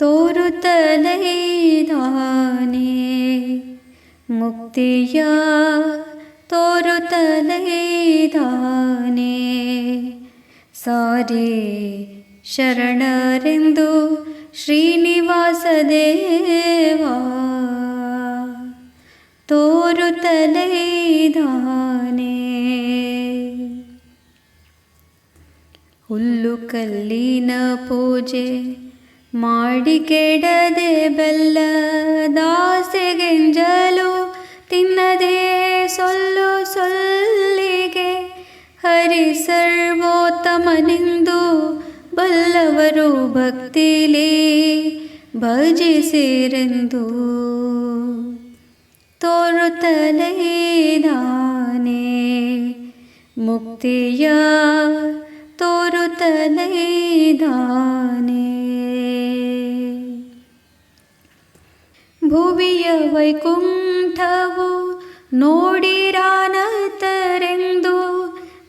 ತೋರುತ್ತಲೇ ಇದ್ದಾನೆ ಮುಕ್ತಿಯ ತೋರುತ್ತಲೇ ಇದ್ದಾನೆ ಸಾರಿ ಶರಣರೆಂದು ಶ್ರೀನಿವಾಸ ದೇವ ತೋರುತ್ತಲೇ ಇದ್ದಾನೆ ಹುಲ್ಲು ಕಲ್ಲಿನ ಪೂಜೆ ಮಾಡಿ ಕೆಡದೆ ಬೆಲ್ಲ ದಾಸೆಗೆಂಜಲು ತಿನ್ನದೆ ಸೊಲ್ಲು ಸೊಲ್ಲಿಗೆ ಹರಿ ಸರ್ವೋತ್ತಮನೆಂದು ಬಲ್ಲವರು ಭಕ್ತಿಲಿ ಭಜಿಸಿರೆಂದು. ತೋರುತ್ತಲೇ ಇದ್ದಾನೆ ಮುಕ್ತಿಯ ತೋರುತ್ತಲೇ ಭುವಿಯ ವೈಕುಂಠವು ನೋಡಿರಾನತರೆಂದು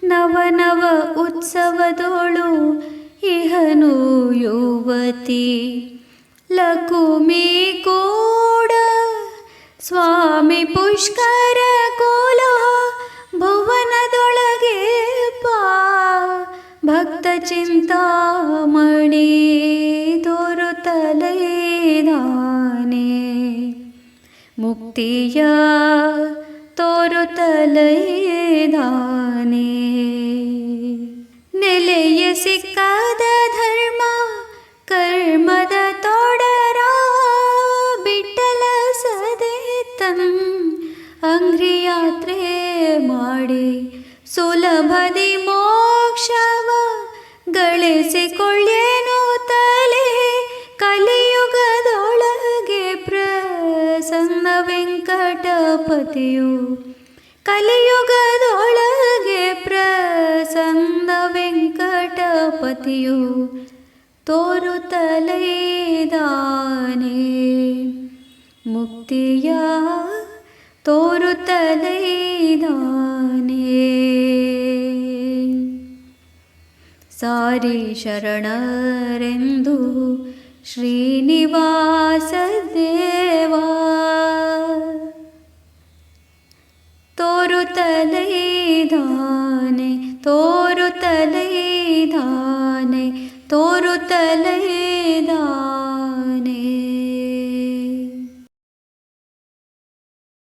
ನವನವ ಉತ್ಸವದೋಳು ಇಹನು ಯುವತಿ. ಲಕುಮಿ ಕೂಡ ಸ್ವಾಮಿ ಪುಷ್ಕರ ಕೋಲ ಭುವನದೊಳಗೆ ಪಾ ಭಕ್ತ ಚಿಂತಾಮಣಿ. ಮುಕ್ತಿಯ ತೋರುತ್ತಲೇ ಇದ್ದಾನೆ ನೆಲೆಯ ಸಿಕ್ಕಾದ ಧರ್ಮ ಕರ್ಮದ ತೋಡರ ಬಿಟ್ಟಲ ಸದೆ ತನ್ ಅಂಗ್ರಿ ಯಾತ್ರೆ ಮಾಡಿ ಸುಲಭದಿ ಮೋಕ್ಷವ ಗಳಿಸಿಕೊಳ್ಳೇನು ವೆಂಕಟಪತಿಯು ಕಲಿಯುಗದೊಳಗೆ ಪ್ರಸನ್ನ ವೆಂಕಟಪತಿಯು ತೋರುತ್ತಲೇ ಇದ್ದಾನೆ ಮುಕ್ತಿಯ ತೋರುತ್ತಲೇ ಇದ್ದಾನೆ ಸಾರಿ ಶರಣರೆಂದು ಶ್ರೀನಿವಾಸ ले धाने तोरु धाने तोरु